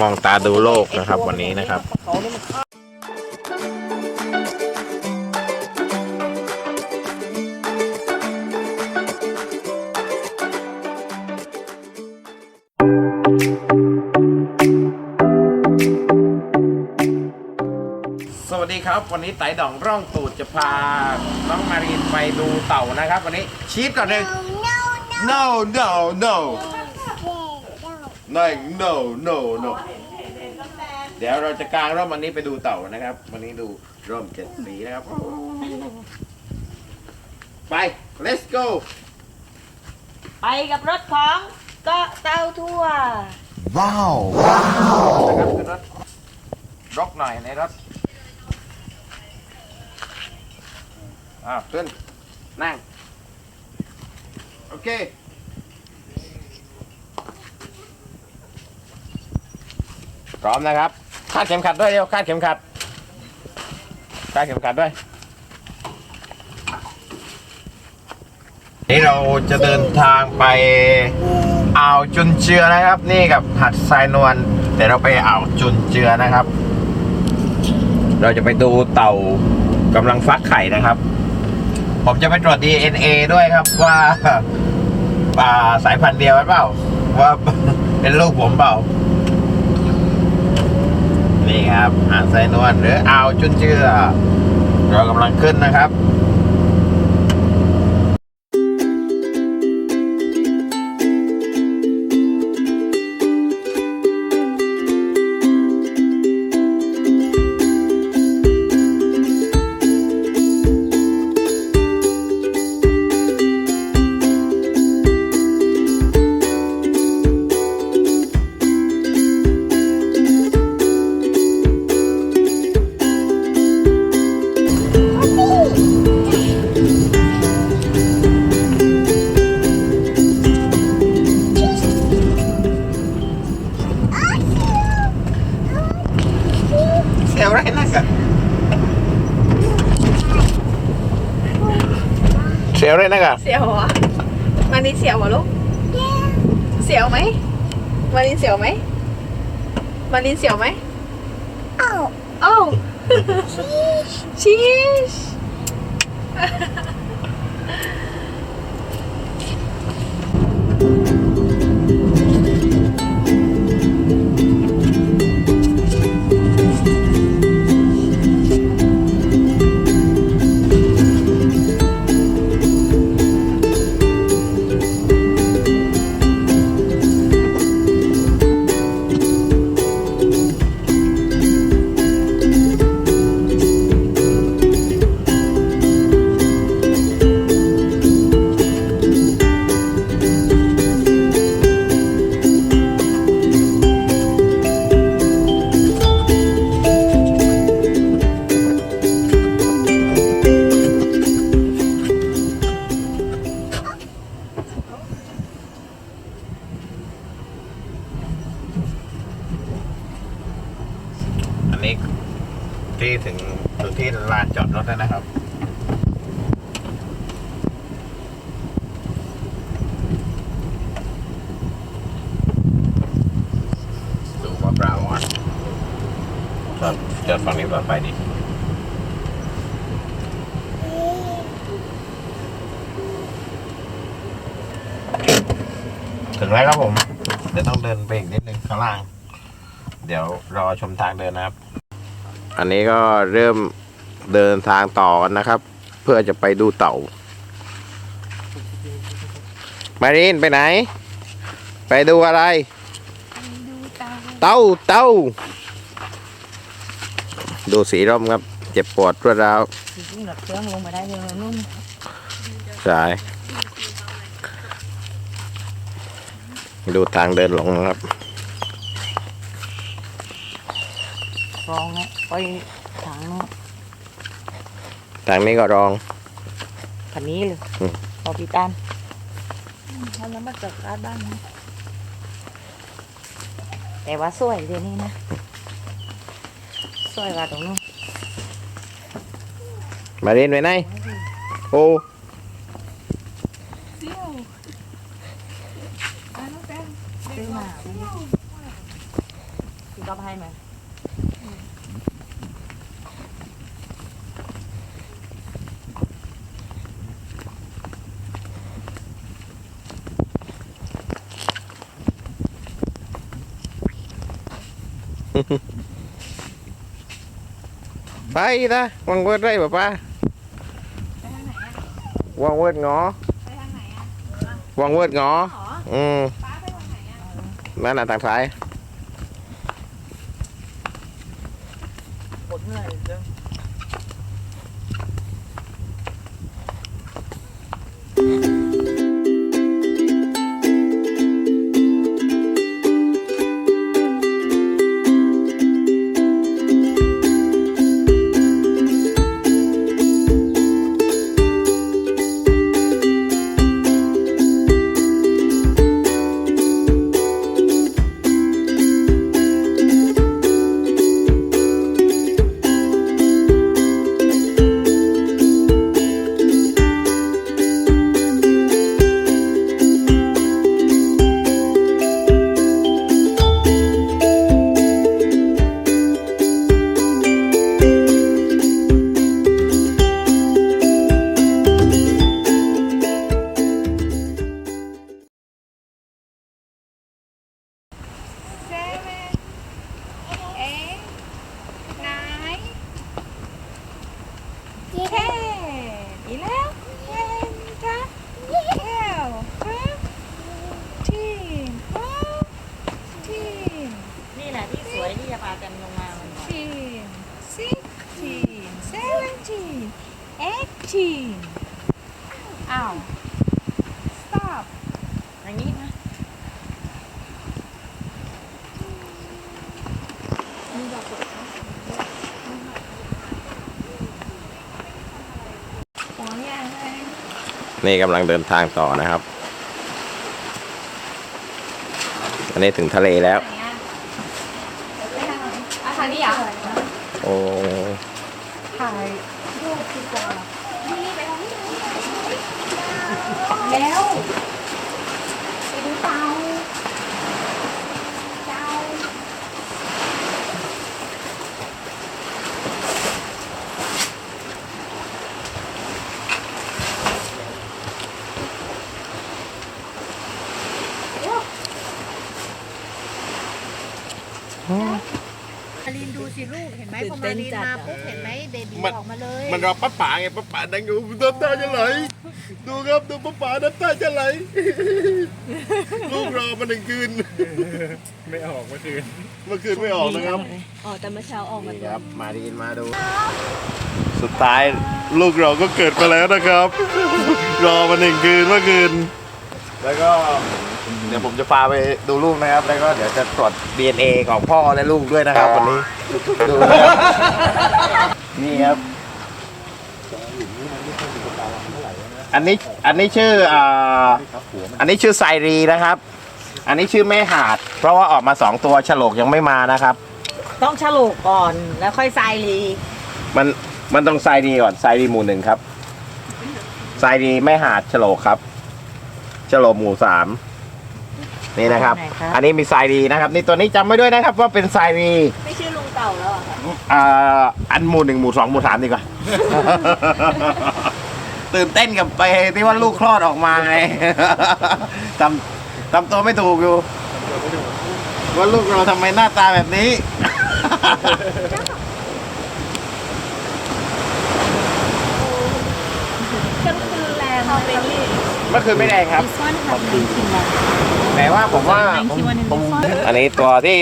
มองตาดูโลกนะครับ วันนี้นะครับเขานี่มันฆ่าสวัสดีครับ วันนี้ไต่ดองร่องตูดจะพาน้องมารีนไปดูเต่านะครับ วันนี้ชีสก่อนเลย no no no no no no no เดี๋ยวเราจะกางร่มวันนี้ไปดูเต่านะครับ วันนี้ดูร่มเจ็ดสีนะครับ ไป let's go ไปกับรถของเก็เต้าทั่วนะครับขึ้นรถรกหน่อยในรถอ่าขึ้นนั่ง โอเค ร้อมนะครับคาดเข็มขัดด้วยเร็วคาดเข็มขัดคาดเข็มขัดด้วยนี่เราจะเดินทางไปอ่าวจุนเจือนะครับ นี่กับหัดทรายนวลเดี๋ยวเราไปอ่าวจุนเจือนะครับ เราจะไปดูเต่ากำลังฟักไข่นะครับ ผมจะไปตรวจ DNA ด้วยครับว่าอ่าสายพันธุ์เดียวกันเปล่า ว่าเป็นลูกผมเปล่า นี่ครับหาดไซนวลหรืออ่าวจุนเจือเรากำลังขึ้นนะครับ ยวไรนักอะเสียวเหรอมานินเสียวเหรอลูกเสียวไหมมานินเสียวไหมมานินเสียวไหมอ้าวอ้าวชีสอัน จอดฝั่งนี้ปลอดภัยดีถึงแล้วครับผม เดี๋ยวต้องเดินไปอีกนิดนึงข้างล่าง เดี๋ยวรอชมทางเดินนะครับ อันนี้ก็เริ่มเดินทางต่อกันนะครับ เพื่อจะไปดูเต่า มารินไปไหน ไปดูอะไร เต่าเต่า ดูสีร่มครับ เจ็บปวดรวดร้าวยิ่งหลับเครื่องลงมาได้เลยนุ่มใช่ดูทางเดินลงนะครับรองเนี่ยไปทางโนู้นทางนี้ก็รองคันนี้เลยอืมพอพี่ตันทำน้ำมาจากร้านบ้านนี้แต่ว่าสวยเดี๋ยวนี้นะ สวยกว่าตรงนู้นมาเรียนไปไหนโอ้ เสียวอะน้องแป้ง ซื้อมา พี่ก็ให้มา ไป นะวางเวิร์ดได้ป่ะป้าไปทางไหนอะวางเวิร์ดงอไปทางไหนอะวางเวิร์ดงอหรออืมป้าไปทางไหนอะนั่นน่ะทางซ้ายปวดเหนื่อยจัง eighteen. Ow. Stop. อย่างนี้นะหัวเนี่ยนี่กำลังเดินทางต่อนะครับ อันนี้ถึงทะเลแล้ว ไหนอะไปทางไหนอะทางนี้เหรอ โอ้ ถ่ายรูปดีกว่านี่ไปทางนี้แล้วไปดูเตาเตา มารีนดูสิลูกเห็นไหมพอมารีนมา ปุ๊บเห็นไหมเบบีมัน ออกมาเลยมันรอป้าป๋าไงป้าป๋านั่งอยู่น้ำตาจะไหลดูครับดูป้าป๋าน้ำตาจะไหลลูกรอมาหนึ่งคืนไม่ออกเมื่อคืน เมื่อคืนไม่ออกนะครับอ๋อแต่เมื่อเช้าออกมานี่ครับ มาดีนมาดู สุดท้ายลูกเราก็เกิดมาแล้วนะครับ รอมาหนึ่งคืนเมื่อคืน แล้วก็ เดี๋ยวผมจะพาไปดูลูกนะครับ แล้วก็เดี๋ยวจะตรวจ DNA ของพ่อและลูกด้วยนะครับวันนี้ดูนะครับนี่ครับ อันนี้อันนี้ชื่ออ่าอันนี้ชื่อไซรีนะครับ อันนี้ชื่อแม่หาด เพราะว่าออกมาสองตัวฉลกยังไม่มานะครับ ต้องฉลกก่อนแล้วค่อยทรายลีมันมันต้องไซรีก่อนไซรีหมู่หนึ่งครับไซรีแม่หาดฉลกครับฉลกหมู่สาม นี่นะครับ อันนี้มีไซรีนะครับ นี่ตัวนี้จำไว้ด้วยนะครับว่าเป็นไซรีไม่ชื่อลุงเต่าแล้วเหรอคะอ่าอันหมู่หนึ่งหมู่สองหมู่สามดีกว่า ตื่นเต้นกับไปที่ว่าลูกคลอดออกมาไง ทำทำตัวไม่ถูกอยู่ ว่าลูกเราทำไมหน้าตาแบบนี้ก็คือแรงเอาไปนี่ เมื่อคืนไม่แรงครับแต่ว่าผมว่าผมอันนี้ตัวที่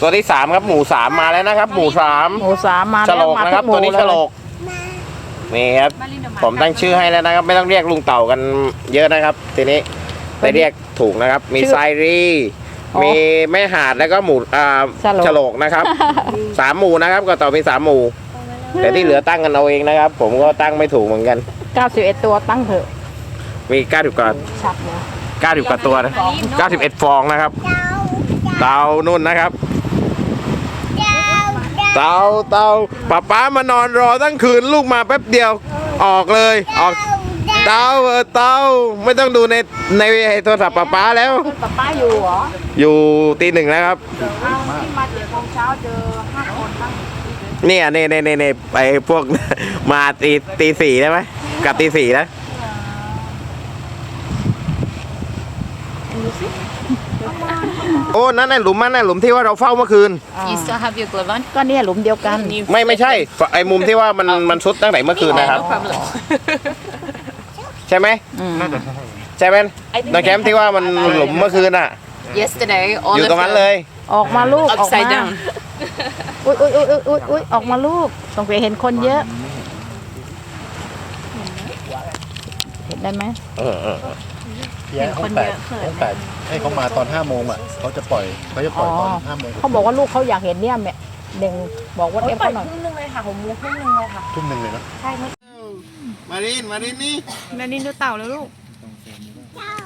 ตัวที่สามครับหมูสามมาแล้วนะครับ หมูสามหมูสามมาฉลกนะครับ ตัวนี้ฉลกนี่ครับมาลินเดี๋ยวผมตั้งชื่อให้แล้วนะครับ ไม่ต้องเรียกลุงเต่ากันเยอะนะครับ ทีนี้แต่เรียกถูกนะครับ มีไซรีมีแม่หาดแล้วก็หมูอ่าฉลกนะครับสามหมูนะครับก็ต่อมีสามหมูแต่ที่เหลือตั้งกันเอาเองนะครับ ผมก็ตั้งไม่ถูกเหมือนกัน91ตัวตั้งเถอะ มีเก้าสิบกว่าชัดเลยเก้าสิบกว่าตัวนะเก้าสิบเอ็ดฟองนะครับ เตานุ่นนะครับ เตาเตาป้าป้ามานอนรอตั้งคืนลูกมาแป๊บเดียวออกเลยออกเตาเออเตาไม่ต้องดูในในโทรศัพท์ป้าป้าแล้วป้าป้าอยู่เหรออยู่ตีหนึ่งแล้วครับเอาที่มาเดี๋ยวโมงเช้าเจอห้าคนบ้างเนี่ยเนี่ยเนี่ยเนี่ยเนี่ยไปพวกมาตีตีสี่ได้ไหมกลับตีสี่นะ โอ้นั่นน่ะหลุมมันน่ะหลุมที่ว่าเราเฝ้าเมื่อคืน You still have your glove on ก็เนี่ยหลุมเดียวกันไม่ไม่ใช่ไอ้มุมที่ว่ามันมันชุดตั้งแต่เมื่อคืนนะครับ No problem ใช่ไหมใช่ไหมน้องแคมป์ที่ว่ามันหลุมเมื่อคืนอะ Yesterday all อยู่ of ตรงนั้น the เลย ออกมาลูกออก upside มา down อุ้ยอุ้ยอุ้ยอุ้ยอุ้ยอุ้ยออกมาลูกสงสัยเห็นคนเยอะ เห็นได้ไหมเออเออเออ เห็นคนเยอะตั้งแต่ให้เขามาตอนห้าโมงอะเขาจะปล่อยเขาจะปล่อยตอนอ๋อห้าโมงเขาบอกว่าลูกเขาอยากเห็นเนี่ยแม่เด่งบอกว่าเอฟเขาหน่อยทุ่มหนึ่งเลยเนาะมารินมารินนี่นารินดูเต่าแล้วลูกเต่า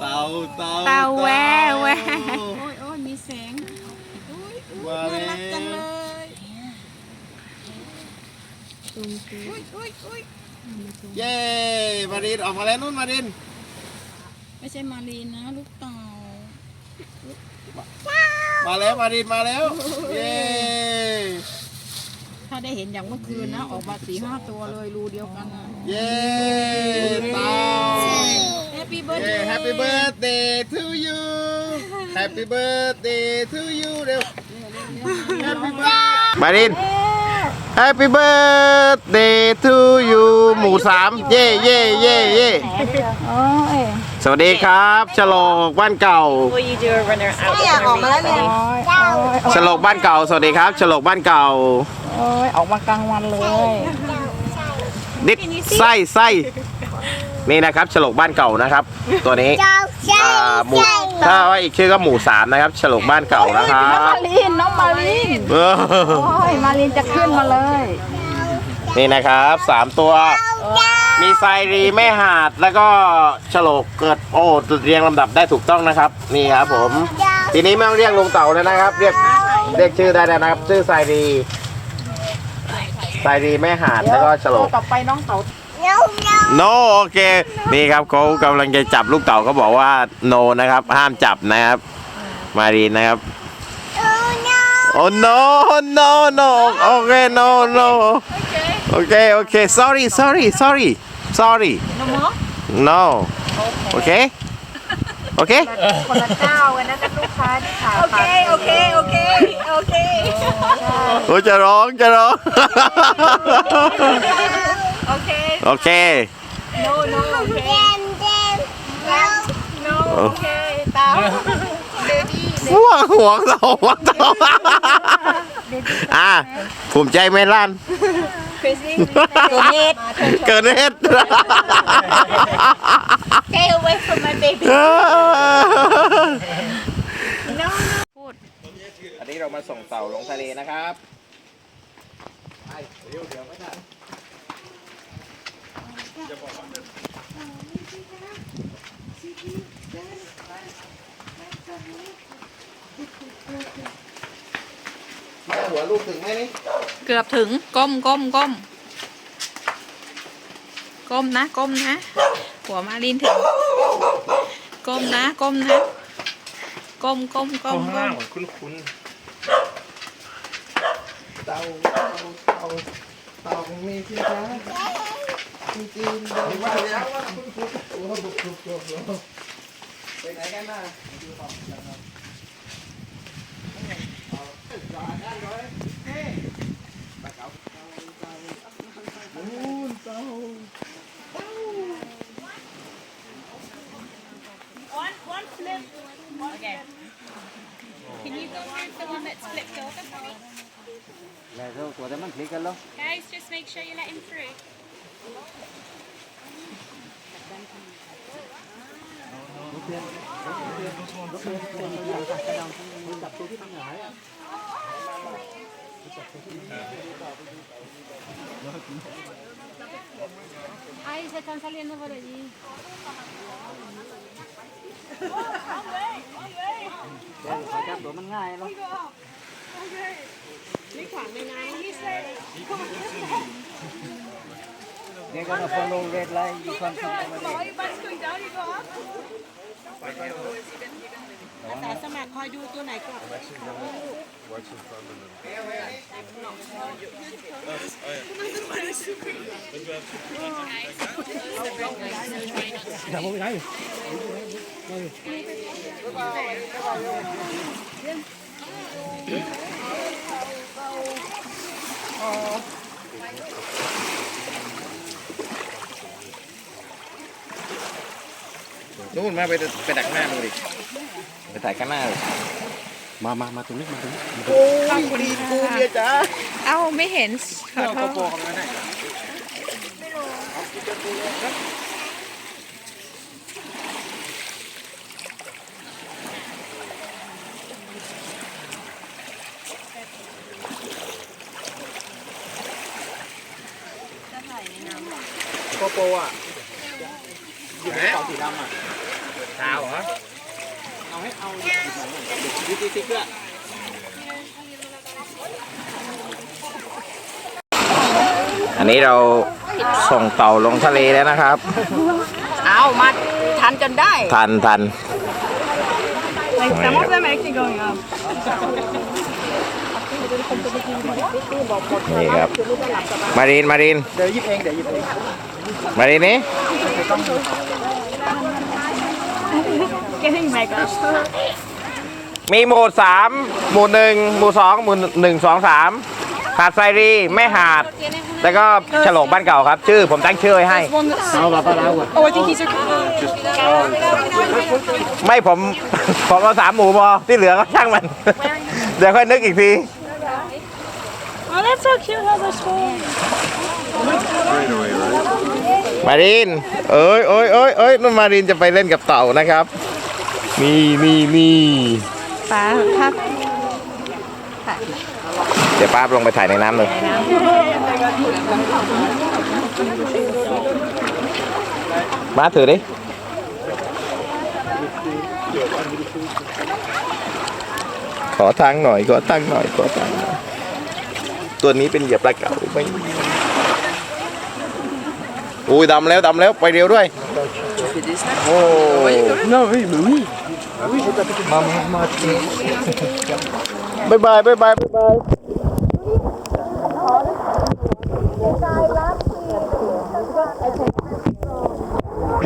เต่าเต่าแววแวมา เลยเย้มารินออกมาแล้วนู่นมารินไม่ใช่มารีนนะลูกเต่ามาแล้วมารินมาแล้ว เย้ถ้าได้เห็นอย่างเมื่อคืนนะ ออกมาสี่ห้าตัวเลยรูเดียวกันนะเย้เต่า Happy birthday เย้ Happy birthday to you Happy birthday to you เร็ว Happy birthday มาริน Happy birthday to you หมู่สามเย่เย่เย่เย่สวัสดีครับฉลองบ้านเก่าไม่อยากออกมาแล้วเนี่ย ฉลองบ้านเก่า สวัสดีครับฉลองบ้านเก่า โอ้ยออกมากลางวันเลยนิดไส้ไส้นี่นะครับฉลกบ้านเก่านะครับ ตัวนี้ อ่าหมู่ ถ้าว่าอีกชื่อก็หมู่สามนะครับฉลกบ้านเก่านะครัน้องบมาลินน้องมาลินเออโอ้ยมาลินจะขึ้นมาเลยนี่นะครับสามตัว มีไซรีแม่หาดแล้วก็ฉลกเกิดโอ้เรียงลำดับได้ถูกต้องนะครับ นี่ครับผม ทีนี้ไม่ต้องเรียกลุงเต่าแล้วนะครับ เรียกเรียกชื่อได้แล้วนะครับ ชื่อไซรีไซรีแม่หาดแล้วก็ฉลกต่อไปน้องเต๋า โนโอเค นี่ครับเขากำลังจะจับลูกเต่าเขาบอกว่าโนนะครับ ห้ามจับนะครับ มารีนนะครับโอ้ no no no โอเค no no โอเค โอเค sorry sorry sorry sorry no โอเค โอเค คนละเจ้ากันนะกับลูกค้าที่ขาโอเค โอเค โอเค โอเคโอ้จะร้อง จะร้อง โอเค โอเค no no โอเค no โอเคเต่าห่วงห่วงเราห่วงเราอะภูมิใจไหมล่าน crazy เกิดเหตุ เกิดเหตุ stay away from my baby อันนี้เรามาส่งเต่าลงทะเลนะครับ แม่หัวลูกถึงไหมนี่เกือบถึงก้มก้มก้มก้มนะก้มนะหัวมาลินถึงก้มนะก้มนะก้มก้มก้มก้มคุ้นเต่าเต่าเต่าเต่ามีที่รัก จริงๆเลยว่าแล้วว่าคุณคุณโอ้โหบุกบุกบุกบุกไปไหนกันน่ะแม่เขาตัวแต่มันพลิกกั They're gonna follow red line. You can't come over there. แต่สมัครคอยดูตัวไหนก่อน นู่นมาไปไปดักหน้ามึงดิไปถ่ายข้างหน้าเลยมามามาตรงนี้มาตรงนี้ โอ้ยดีกูเมียจ้าเอ้าไม่เห็นขอโทษโกโปรอะอยู่ในกระเป๋าสีดำอะขาวเหรอ เอาให้เอาดิติ๊กติ๊กด้วย อันนี้เราส่งเต่าลงทะเลแล้วนะครับ เอามาทันจนได้ทันทัน Like some of them actually going up. นี่ครับ มารีน มารีน เดี๋ยวหยิบเอง เดี๋ยวหยิบเอง มารีนนี่ Getting back up. มีหมู่สามหมู่หนึ่งหมู่สองหมู่หนึ่งสองสามหาดไซรีแม่หาด แล้วก็ฉลองบ้านเก่าครับ ชื่อผมตั้งชื่อไว้ให้เอาแบบเราอะ Oh, I think he's a. ไม่ผม ผมเอาสามหมู่พอที่เหลือก็ช่างมัน เดี๋ยวค่อยนึกอีกที Oh, that's so cute how they're swollen. มาริน เอ้ยเอ้ยเอ้ยเอ้ยนั่นมารินจะไปเล่นกับเต่านะครับ นี่นี่นี่ ป้าถ้า เดี๋ยวป้าลงไปถ่ายในน้ำเลยมาถือดิขอทางหน่อยขอทางหน่อยขอทางหน่อยตัวนี้เป็นเหยียบปลาเก๋าไม่อุ้ยดำแล้วดำแล้วไปเร็วด้วยโอ้ No, oui, mais oui. บายบายบายบายบายบาย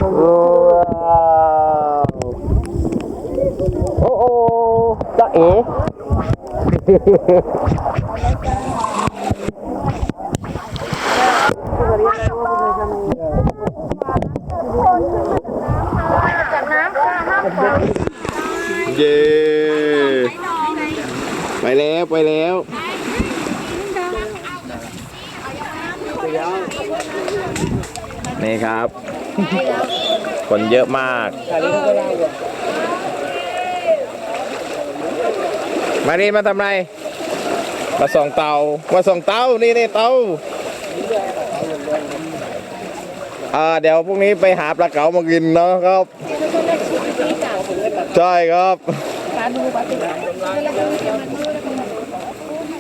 ว้าวโอ้โอ้จ๊ะ เอ๋เย้ไปแล้วไปแล้วนี่ครับ คนเยอะมาก มานี่มาทำไร มาส่องเตา มาส่องเตา นี่นี่เตาอ่าเดี๋ยวพรุ่งนี้ไปหาปลาเก๋ามากินเนาะครับ ใช่ครับ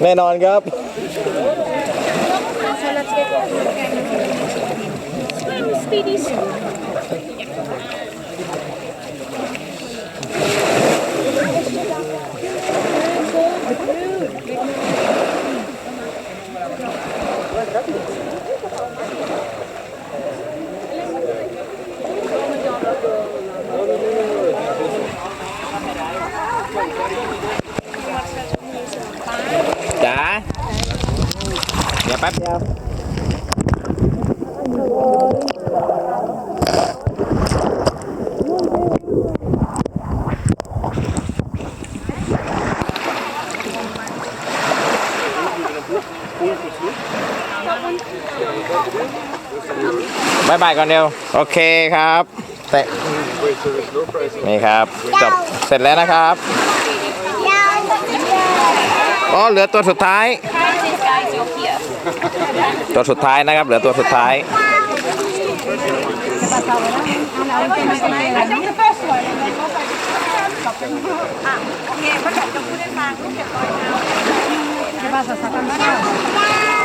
แน่นอนครับจ๋า บายบายก่อนเดียว โอเคครับแต่นี่ครับจบเสร็จแล้วนะครับอ๋อเหลือตัวสุดท้าย ตัวสุดท้ายนะครับ เหลือตัวสุดท้าย ¿Qué pasa? ¿Sacan varios?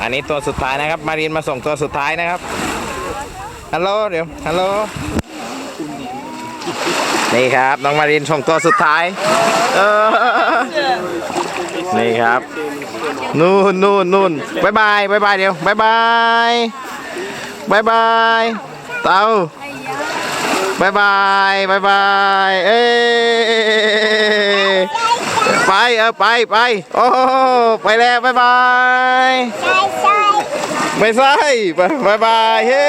อันนี้ตัวสุดท้ายนะครับ มารินมาส่งตัวสุดท้ายนะครับ ฮัลโหลเดี๋ยว ฮัลโหล นี่ครับ น้องมารินส่งตัวสุดท้าย เออ นี่ครับ นู่นนู่นนู่นบายบายบายบายเดี๋ยวบายบายบายบายเต่าบายบายบายบาย เอ้ย ไปเออไปไปโอ้ไปแล้วบายบายไม่ใช่บายบายเฮ้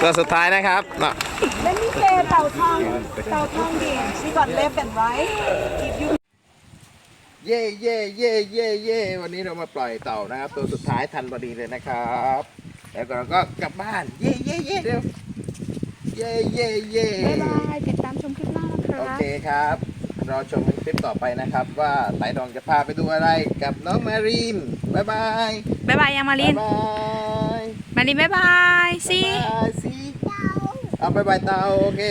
ตัวสุดท้ายนะครับเนาะเย่เย่เย่เย่เย่วันนี้เรามาปล่อยเต่านะครับ ตัวสุดท้ายทันพอดีเลยนะครับ แล้วก็เราก็กลับบ้าน เย่เย่เย่เร็ว เย่เย่เย่ บ๊ายบายติดตามชมคลิปหน้านะ โอคะเคครับ รอชมคลิปต่อไปนะครับ ว่าไต่ดองจะพาไปดูอะไรกับน้องมารีนบ๊ายบายบ๊ายบายยังมาลิบ๊ายนบายมาลินบ๊ายบายสิบ๊ายบายสิเอาบ๊ายบายเต่าโอเค